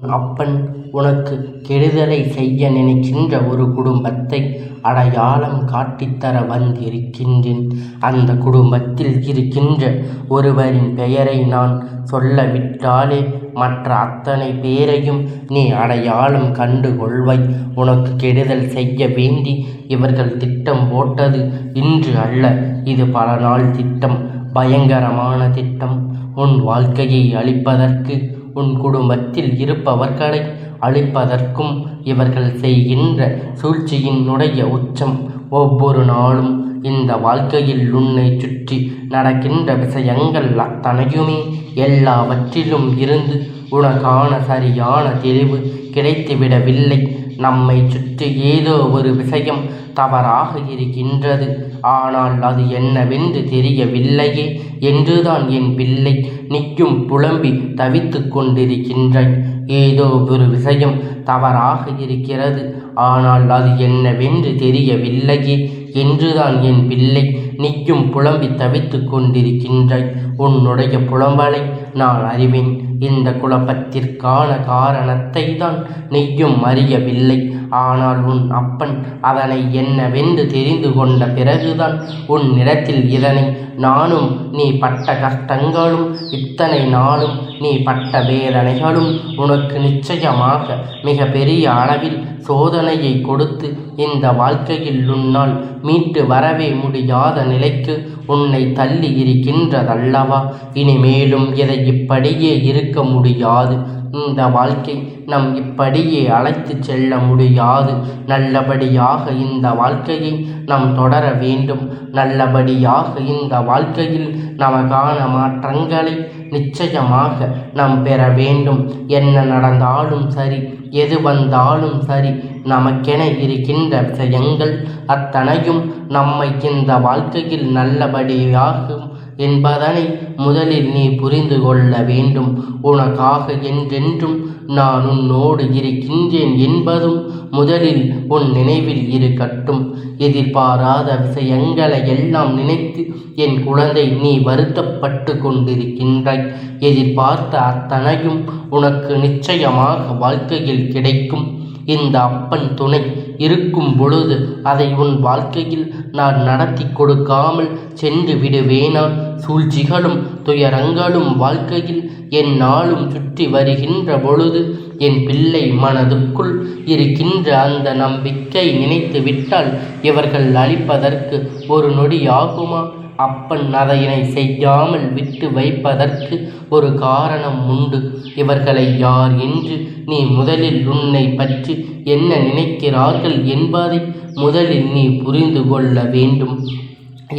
அப்பன் உனக்கு கெடுதலை செய்ய நினைக்கின்ற ஒரு குடும்பத்தை அடையாளம் காட்டித்தர வந்திருக்கின்றேன். அந்த குடும்பத்தில் இருக்கின்ற ஒருவரின் பெயரை நான் சொல்லவிட்டாலே மற்ற அத்தனை பேரையும் நீ அடையாளம் கண்டு கொள்வாய். உனக்கு கெடுதல் செய்ய வேண்டி இவர்கள் திட்டம் போட்டது இன்று அல்ல. இது பல நாள் திட்டம் பயங்கரமான திட்டம். உன் வாழ்க்கையை அழிப்பதற்கு உன் குடும்பத்தில் இருப்பவர்களை அழிப்பதற்கும் இவர்கள் செய்கின்ற சூழ்ச்சியினுடைய உச்சம் ஒவ்வொரு நாளும் இந்த வாழ்க்கையில் உன்னை சுற்றி நடக்கின்ற விஷயங்கள் அத்தனையுமே எல்லாவற்றிலும் இருந்து உனக்கான சரியான தெளிவு கிடைத்துவிடவில்லை. நம்மை சுற்றி ஏதோ ஒரு விஷயம் தவறாக இருக்கின்றது. ஆனால் அது என்னவென்று தெரியவில்லையே. என்றுதான் என் பிள்ளை நிற்கும் புலம்பி தவித்து கொண்டிருக்கின்றாய். ஏதோ ஒரு விஷயம் தவறாக இருக்கிறது. ஆனால் அது என்னவென்று தெரியவில்லையே. என்றுதான் என் பிள்ளை நிற்கும் புலம்பி தவித்து கொண்டிருக்கின்றாய். உன்னுடைய புலம்பலை நான் அறிவேன். இந்த குழப்பத்திற்கான காரணத்தை தான் நீயும் அறியவில்லை. ஆனால் உன் அப்பன் அதனை என்னவென்று தெரிந்து கொண்ட பிறகுதான் உன் நிலத்தில் இதனை நானும் நீ பட்ட கஷ்டங்களும் இத்தனை நாளும் நீ பட்ட வேதனைகளும் உனக்கு நிச்சயமாக மிக பெரிய அளவில் சோதனையை கொடுத்து இந்த வாழ்க்கையில் உன்னால் மீட்டு வரவே முடியாத நிலைக்கு உன்னை தள்ளி இருக்கின்றதல்லவா? இனிமேலும் இதை இப்படியே இருக்க முடியாது. இந்த வாழ்க்கை நம் இப்படியே அழைத்து செல்ல முடியாது. நல்லபடியாக இந்த வாழ்க்கையை நாம் தொடர வேண்டும். நல்லபடியாக இந்த வாழ்க்கையில் நமக்கான மாற்றங்களை நிச்சயமாக நாம் பெற வேண்டும். என்ன நடந்தாலும் சரி எது வந்தாலும் சரி நமக்கென இருக்கின்ற விஷயங்கள் அத்தனையும் நம்மை இந்த வாழ்க்கையில் நல்லபடியாகும் என்பதனை முதலில் நீ புரிந்து கொள்ள வேண்டும். உனக்காக என்றென்றும் நான் உன்னோடு இருக்கின்றேன் என்பதும் முதலில் உன் நினைவில் இருக்கட்டும். எதிர்பாராத விஷயங்களை எல்லாம் நினைத்து என் குழந்தை நீ வருத்தப்பட்டு கொண்டிருக்கின்றாய். எதிர்பார்த்த அத்தனையும் உனக்கு நிச்சயமாக வாழ்க்கையில் கிடைக்கும். இந்த அப்பன் துணை இருக்கும் பொழுது அதை உன் வாழ்க்கையில் நான் நடத்தி கொடுக்காமல் சென்று விடுவேனா? சூழ்ச்சிகளும் துயரங்களும் வாழ்க்கையில் என் நாளும் சுற்றி வருகின்ற பொழுது என் பிள்ளை மனதுக்குள் இருக்கின்ற அந்த நம்பிக்கை நினைத்து விட்டால் இவர்கள் அழிப்பதற்கு ஒரு நொடி ஆகுமா? அப்பன் அதனை செய்யாமல் விட்டு வைப்பதற்கு ஒரு காரணம் உண்டு. இவர்களை யார் என்று நீ முதலில் உன்னை பற்றி என்ன நினைக்கிறார்கள் என்பதை முதலில் நீ புரிந்து கொள்ள வேண்டும்.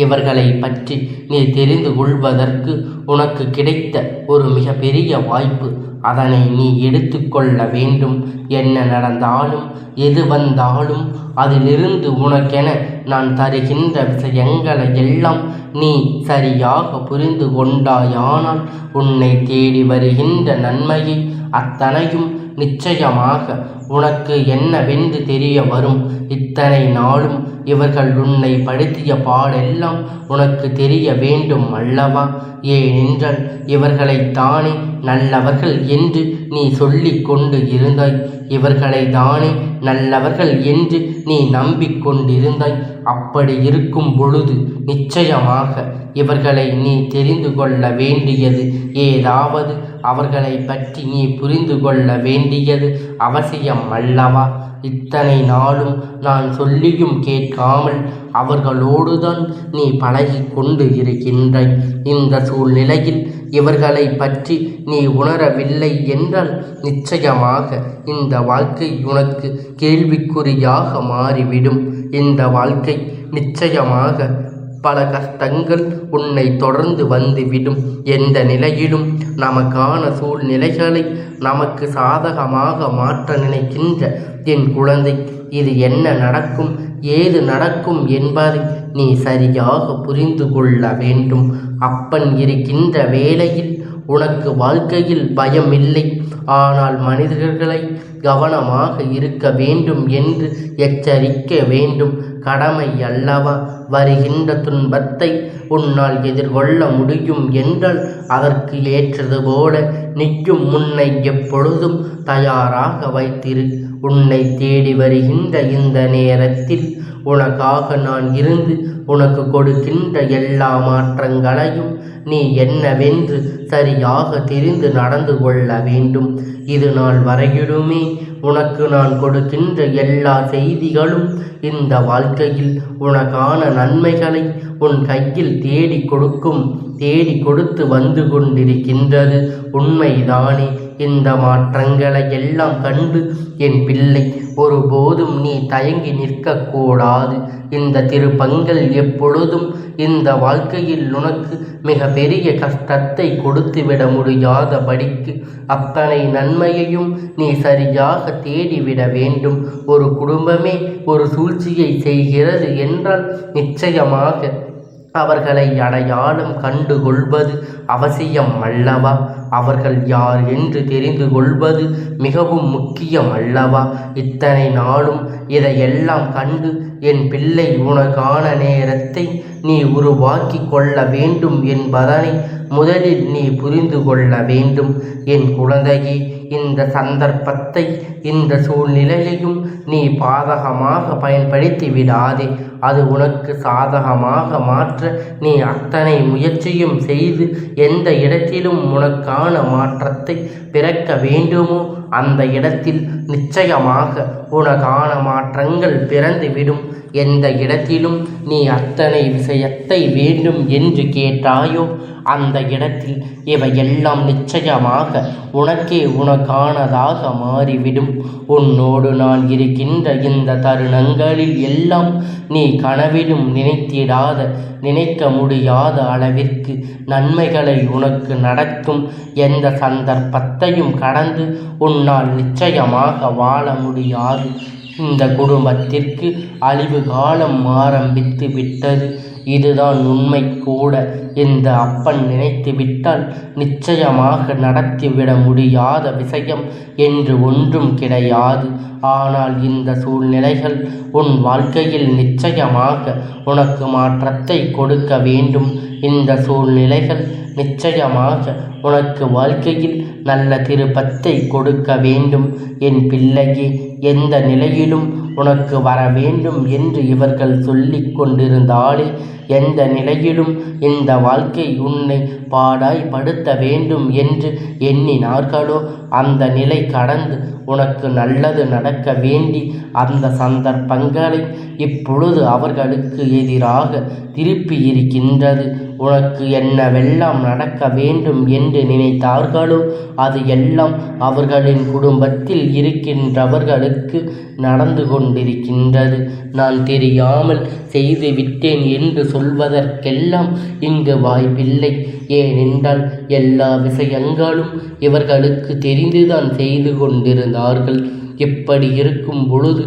இவர்களை பற்றி நீ தெரிந்து கொள்வதற்கு உனக்கு கிடைத்த ஒரு மிகப்பெரிய வாய்ப்பு. அதனை நீ எடுத்துக்கொள்ள வேண்டும். என்ன நடந்தாலும் எது வந்தாலும் அதிலிருந்து உனக்கென நான் தருகின்ற விஷயங்களை எல்லாம் நீ சரியாக புரிந்து கொண்டாயானால் உன்னை தேடி வருகின்ற நன்மையை அத்தனையும் நிச்சயமாக உனக்கு என்னவென்று தெரிய வரும். இத்தனை நாளும் இவர்கள் உன்னை படுத்திய பாடெல்லாம் உனக்கு தெரிய வேண்டும் அல்லவா? ஏனென்றால் இவர்களை தானே நல்லவர்கள் என்று நீ சொல்லிக் கொண்டு இருந்தாய். இவர்களை தானே நல்லவர்கள் என்று நீ நம்பிக்கொண்டிருந்தாய் அப்படி இருக்கும் பொழுது நிச்சயமாக இவர்களை நீ தெரிந்து கொள்ள வேண்டியது ஏதாவது அவர்களை பற்றி நீ புரிந்து கொள்ள வேண்டியது அவசியம் அல்லவா? இத்தனை நாளும் நான் சொல்லியும் கேட்காமல் அவர்களோடுதான் நீ பழகி கொண்டு இருக்கின்றாய். இந்த சூழ்நிலையில் இவர்களை பற்றி நீ உணரவில்லை என்றால் நிச்சயமாக இந்த வாழ்க்கை உனக்கு கேள்விக்குறியாக மாறிவிடும். இந்த வாழ்க்கை நிச்சயமாக பல கஷ்டங்கள் உன்னை தொடர்ந்து வந்துவிடும். எந்த நிலையிலும் நமக்கான சூழ்நிலைகளை நமக்கு சாதகமாக மாற்ற நினைக்கின்ற என் குழந்தை இது என்ன நடக்கும்? ஏது நடக்கும் என்பதை நீ சரியாக புரிந்து கொள்ள வேண்டும். அப்பன் இருக்கின்ற வேளையில் உனக்கு வாழ்க்கையில் பயம் இல்லை. ஆனால் மனிதர்களை கவனமாக இருக்க வேண்டும் என்று எச்சரிக்க வேண்டும். கடமை அல்லவா? வருகின்ற துன்பத்தை உன்னால் எதிர்கொள்ள முடியும் என்றால் அதற்கு ஏற்றது போல நிற்கும் முன்னை எப்பொழுதும் தயாராக வைத்திரு. உன்னை தேடி வருகின்ற இந்த நேரத்தில் உனக்காக நான் இருந்து உனக்கு கொடுக்கின்ற எல்லா மாற்றங்களையும் நீ என்னவென்று சரியாக தெரிந்து நடந்து கொள்ள வேண்டும். இது நாள் வரையிலுமே உனக்கு நான் கொடுக்கின்ற எல்லா செய்திகளும் இந்த வாழ்க்கையில் உனக்கான நன்மைகளை உன் கையில் தேடி கொடுக்கும் தேடி கொடுத்து வந்து கொண்டிருக்கின்றது. உண்மைதானே இந்த மாற்றங்களை எல்லாம் கண்டு என் பிள்ளை ஒருபோதும் நீ தயங்கி நிற்கக்கூடாது. இந்த திருப்பங்கள் எப்பொழுதும் இந்த வாழ்க்கையில் உனக்கு மிக பெரிய கஷ்டத்தை கொடுத்துவிட முடியாதபடிக்கு அத்தனை நன்மையையும் நீ சரியாக தேடிவிட வேண்டும். ஒரு குடும்பமே ஒரு சூழ்ச்சியை செய்கிறது என்றால் நிச்சயமாக அவர்களை அடையாளம் கண்டுகொள்வது அவசியம் அல்லவா? அவர்கள் யார் என்று தெரிந்து கொள்வது மிகவும் முக்கியம் அல்லவா? இத்தனை நாளும் இதையெல்லாம் கண்டு என் பிள்ளை உனக்கான நேரத்தை நீ உருவாக்கி கொள்ள வேண்டும் என்பதனை முதலில் நீ புரிந்து கொள்ள வேண்டும். என் குழந்தையே இந்த சந்தர்ப்பத்தை இந்த சூழ்நிலையையும் நீ பாதகமாக பயன்படுத்தி விடாதே. அது உனக்கு சாதகமாக மாற்ற நீ அத்தனை முயற்சியும் செய்து எந்த இடத்திலும் உனக்கான மாற்றத்தை பிறக்க வேண்டுமோ அந்த இடத்தில் நிச்சயமாக உனக்கான மாற்றங்கள் பிறந்துவிடும். எந்த இடத்திலும் நீ அத்தனை விஷயத்தை வேண்டும் என்று கேட்டாயோ அந்த இடத்தில் இவையெல்லாம் நிச்சயமாக உனக்கே உனக்கானதாக மாறிவிடும். உன்னோடு நான் இருக்கின்ற இந்த தருணங்களில் எல்லாம் நீ கனவிலும் நினைத்திடாத நினைக்க முடியாத அளவிற்கு நன்மைகளை உனக்கு நடக்கும் எந்த சந்தர்ப்பத்தையும் கடந்து உன்னால் நிச்சயமாக வாழ முடியாது. இந்த குடும்பத்திற்கு அழிவு காலம் ஆரம்பித்து விட்டது. இதுதான் உண்மை கூட. இந்த அப்பன் நினைத்து விட்டால் நிச்சயமாக நடத்திவிட முடியாத விஷயம் என்று ஒன்றும் கிடையாது. ஆனால் இந்த சூழ்நிலைகள் உன் வாழ்க்கையில் நிச்சயமாக உனக்கு மாற்றத்தை கொடுக்க வேண்டும். இந்த சூழ்நிலைகள் நிச்சயமாக உனக்கு வாழ்க்கையில் நல்ல திருப்பத்தை கொடுக்க வேண்டும். என் பிள்ளையே எந்த நிலையிலும் உனக்கு வர வேண்டும் என்று இவர்கள் சொல்லி கொண்டிருந்தாலே எந்த நிலையிலும் இந்த வாழ்க்கை உன்னை பாடாய் படுத்த வேண்டும் என்று எண்ணினார்களோ அந்த நிலை கடந்து உனக்கு நல்லது நடக்க வேண்டி அந்த சந்தர்ப்பங்களை இப்பொழுது அவர்களுக்கு எதிராக திருப்பி இருக்கின்றது. உனக்கு என்னவெல்லாம் நடக்க வேண்டும் என்று நினைத்தார்களோ அது எல்லாம் அவர்களின் குடும்பத்தில் இருக்கின்றவர்களுக்கு நடந்து கொண்டிருக்கின்றது. நான் தெரியாமல் செய்து விட்டேன் என்று சொல்வதற்கெல்லாம் இங்கு வாய்ப்பில்லை. ஏனென்றால் எல்லா விஷயங்களும் இவர்களுக்கு தெரிந்துதான் செய்து கொண்டிருந்தார்கள். இப்படி இருக்கும் பொழுது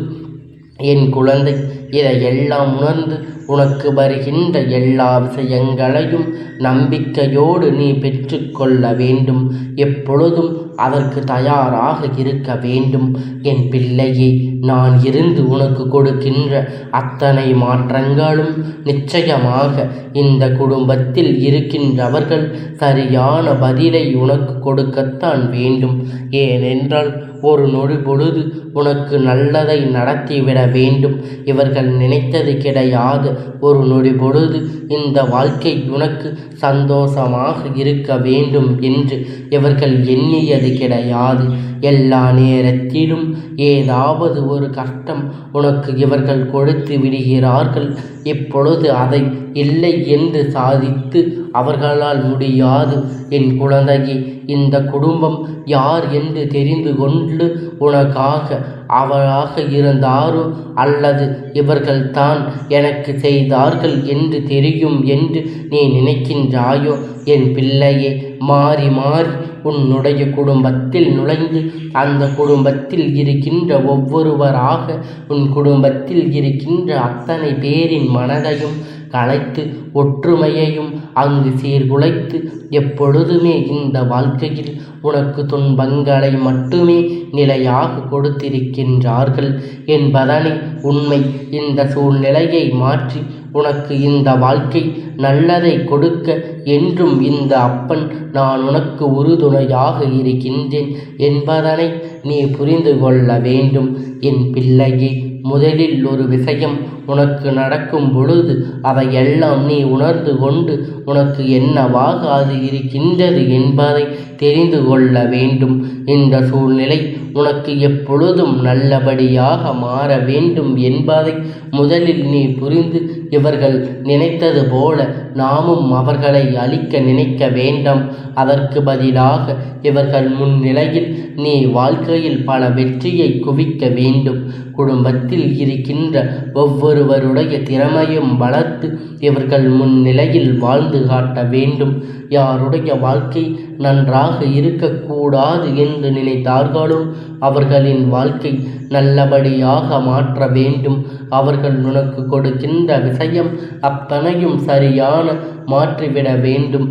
என் குழந்தை இதையெல்லாம் உணர்ந்து உனக்கு வருகின்ற எல்லா விஷயங்களையும் நம்பிக்கையோடு நீ பெற்றுக்கொள்ள வேண்டும். எப்பொழுதும் அதற்கு தயாராக இருக்க வேண்டும். என் பிள்ளையே நான் இருந்து உனக்கு கொடுக்கின்ற அத்தனை மாற்றங்களும் நிச்சயமாக இந்த குடும்பத்தில் இருக்கின்றவர்கள் சரியான பதிலை உனக்கு கொடுக்கத்தான் வேண்டும். ஏனென்றால் ஒரு நொடி பொழுது உனக்கு நல்லதை நடத்திவிட வேண்டும். இவர்கள் நினைத்தது கிடையாது. ஒரு நொடி பொழுது இந்த வாழ்க்கை உனக்கு சந்தோஷமாக இருக்க வேண்டும் என்று இவர்கள் எண்ணியது கிடையாது. எல்லா நேரத்திலும் ஏதாவது ஒரு கஷ்டம் உனக்கு இவர்கள் கொடுத்து விடுகிறார்கள். இப்பொழுது அதை இல்லை என்று சாதித்து அவர்களால் முடியாது. என் குழந்தையே இந்த குடும்பம் யார் என்று தெரிந்து கொண்டு உனக்காக அவராக இருந்தாரோ அல்லது இவர்கள் தான் எனக்கு செய்தார்கள் என்று தெரியும் என்று நீ நினைக்கின்றாயோ? என் பிள்ளையே மாறி மாறி. உன்னுடைய குடும்பத்தில் நுழைந்து அந்த குடும்பத்தில் இருக்கின்ற ஒவ்வொருவராக உன் குடும்பத்தில் இருக்கின்ற அத்தனை பேரின் மனதையும் கலைத்து ஒற்றுமையையும் அங்கு சீர்குலைத்து எப்பொழுதுமே இந்த வாழ்க்கையில் உனக்கு துன்பங்களை மட்டுமே நிலையாக கொடுத்திருக்கின்றார்கள் என்பதனை உண்மை இந்த சூழ்நிலையை மாற்றி உனக்கு இந்த வாழ்க்கை நல்லதை கொடுக்க என்றும் இந்த அப்பன் நான் உனக்கு உறுதுணையாக இருக்கின்றேன் என்பதனை நீ புரிந்து கொள்ள வேண்டும். என் பிள்ளையே முதலில் ஒரு விஷயம் உனக்கு நடக்கும் பொழுது அதையெல்லாம் நீ உணர்ந்து கொண்டு உனக்கு என்னவாக அது இருக்கின்றது என்பதை தெரிந்து கொள்ள வேண்டும். இந்த சூழ்நிலை உனக்கு எப்பொழுதும் நல்லபடியாக மாற வேண்டும் என்பதை முதலில் நீ புரிந்து இவர்கள் நினைத்தது போல நாமும் அவர்களை அழிக்க நினைக்க வேண்டாம். அதற்கு பதிலாக இவர்கள் முன்னிலையில் நீ வாழ்க்கையில் பல வெற்றியை குவிக்க வேண்டும். குடும்பத்தில் இருக்கின்ற ஒவ்வொருவருடைய திறமையும் வளர்த்து இவர்கள் முன்னிலையில் வாழ்ந்து காட்ட வேண்டும். யாருடைய வாழ்க்கை நன்றாக இருக்கக்கூடாது என்று நினைத்தார்களோ அவர்களின் வாழ்க்கை நல்லபடியாக மாற்ற வேண்டும். அவர்கள் உனக்கு கொடுக்கின்ற விஷயம் அத்தனையும் சரியான மாற்றிவிட வேண்டும்.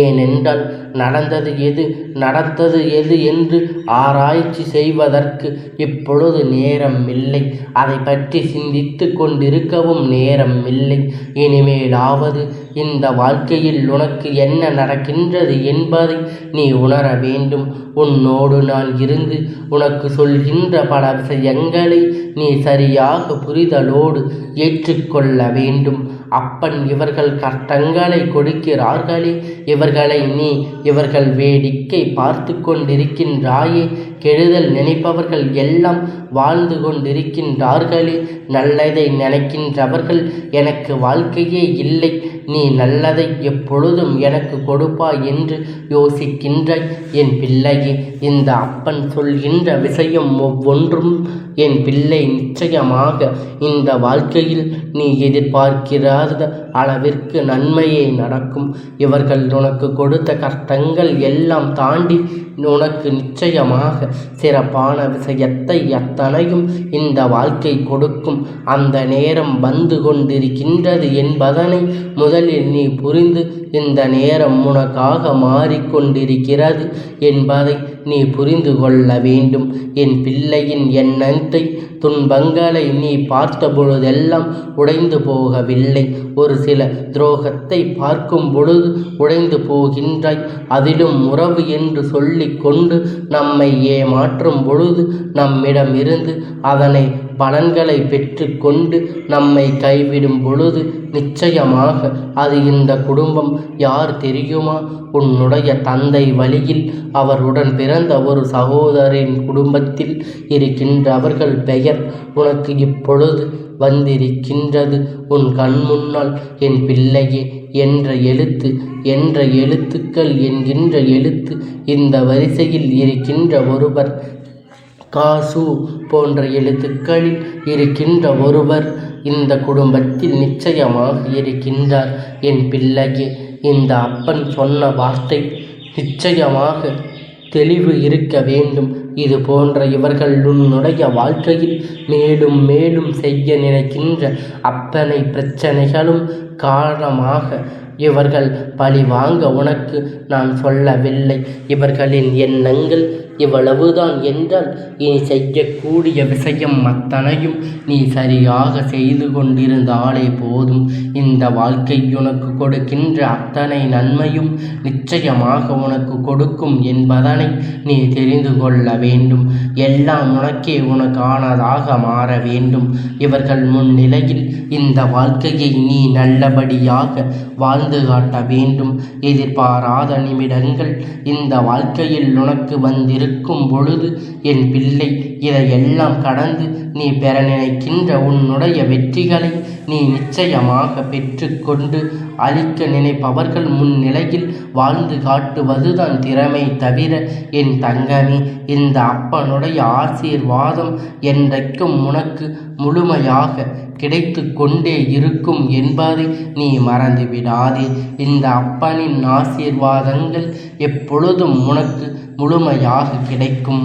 ஏனென்றால் நடந்தது எது நடந்தது எது என்று ஆராய்ச்சி செய்வதற்கு இப்பொழுது நேரம் இல்லை. அதை பற்றி சிந்தித்து கொண்டிருக்கவும் நேரம் இல்லை. இனிமேலாவது இந்த வாழ்க்கையில் உனக்கு என்ன நடக்கின்றது என்பதை நீ உணர வேண்டும். உன்னோடு நான் இருந்து உனக்கு சொல்கின்ற பல விஷயங்களை நீ சரியாக புரிதலோடு ஏற்றுக்கொள்ள வேண்டும். அப்பன் இவர்கள் கஷ்டங்களை கொடுக்கிறார்களே. இவர்களை நீ இவர்கள் வேடிக்கை பார்த்து கொண்டிருக்கின்றாயே. கெடுதல் நினைப்பவர்கள் எல்லாம் வாழ்ந்து கொண்டிருக்கின்றார்களே. நல்லதை நினைக்கின்றவர்கள் எனக்கு வாழ்க்கையே இல்லை. நீ நல்லதை எப்பொழுதும் எனக்கு கொடுப்பாய் என்று யோசிக்கின்றாய். என் பிள்ளையே இந்த அப்பன் சொல்கின்ற விஷயம் ஒவ்வொன்றும் என் பிள்ளை நிச்சயமாக இந்த வாழ்க்கையில் நீ எதிர்பார்க்கிறாத அளவிற்கு நன்மையே நடக்கும். இவர்கள் உனக்கு கொடுத்த கஷ்டங்கள் எல்லாம் தாண்டி உனக்கு நிச்சயமாக சிறப்பான விஷயத்தை அத்தனையும் இந்த வாழ்க்கை கொடுக்கும். அந்த நேரம் வந்து கொண்டிருக்கின்றது என்பதனை முதலில் நீ புரிந்து இந்த நேரம் உனக்காக மாறிக்கொண்டிருக்கிறது என்பதை நீ புரிந்து கொள்ள வேண்டும். என் பிள்ளையின் எண்ணத்தை துன்பங்களை நீ பார்த்த பொழுதெல்லாம் உடைந்து போகவில்லை. ஒரு சில துரோகத்தை பார்க்கும் பொழுது உடைந்து போகின்றாய். அதிலும் உறவு என்று சொல்லிக்கொண்டு நம்மை ஏமாற்றும் பொழுது நம்மிடமிருந்து அதனை பலன்களை பெற்றுக்கொண்டு நம்மை கைவிடும் பொழுது நிச்சயமாக அது இந்த குடும்பம் யார் தெரியுமா? உன்னுடைய தந்தை வழியில் அவருடன் பிறந்த ஒரு சகோதரின் குடும்பத்தில் இருக்கின்ற அவர்கள் பெயர் உனக்கு இப்பொழுது வந்திருக்கின்றது. உன் கண் முன்னால் என் பிள்ளையே என்ற எழுத்து என்ற எழுத்துக்கள் என்கின்ற எழுத்து இந்த வரிசையில் இருக்கின்ற ஒருவர் காசு போன்ற எழுத்துக்களில் இருக்கின்ற ஒருவர் இந்த குடும்பத்தில் நிச்சயமாக இருக்கின்றார். என் பிள்ளையே இந்த அப்பன் சொன்ன வார்த்தை நிச்சயமாக தெளிவு இருக்க வேண்டும். இது போன்ற இவர்கள் உன்னுடைய வாழ்க்கையில் மேலும் மேலும் செய்ய நினைக்கின்ற அத்தனை பிரச்சனைகளும் காரணமாக இவர்கள் பழி வாங்க உனக்கு நான் சொல்லவில்லை. இவர்களின் எண்ணங்கள் இவ்வளவுதான் என்றால் நீ செய்யக்கூடிய விஷயம் அத்தனையும் நீ சரியாக செய்து கொண்டிருந்தாலே போதும். இந்த வாழ்க்கை உனக்கு கொடுக்கின்ற அத்தனை நன்மையும் நிச்சயமாக உனக்கு கொடுக்கும் என்பதனை நீ தெரிந்து கொள்ள வேண்டும். எல்லாம் உனக்கே உனக்கானதாக மாற வேண்டும். இவர்கள் முன்னிலையில் இந்த வாழ்க்கையை நீ நல்லபடியாக வாழ்ந்து காட்ட வேண்டும். எதிர்பாராத நிமிடங்கள் இந்த வாழ்க்கையில் உனக்கு வந்திருக்கும் பொழுது என் பிள்ளை இதையெல்லாம் கடந்து நீ பெற நினைக்கின்ற உன்னுடைய வெற்றிகளை நீ நிச்சயமாக பெற்றுக்கொண்டு அழிக்க நினைப்பவர்கள் முன்னிலையில் வாழ்ந்து காட்டுவதுதான் திறமை தவிர என் தங்கமே இந்த அப்பனுடைய ஆசீர்வாதம் என்றைக்கும் உனக்கு முழுமையாக கிடைத்து கொண்டே இருக்கும் என்பதை நீ மறந்துவிடாதே. இந்த அப்பனின் ஆசீர்வாதங்கள் எப்பொழுதும் உனக்கு முழுமையாக கிடைக்கும்.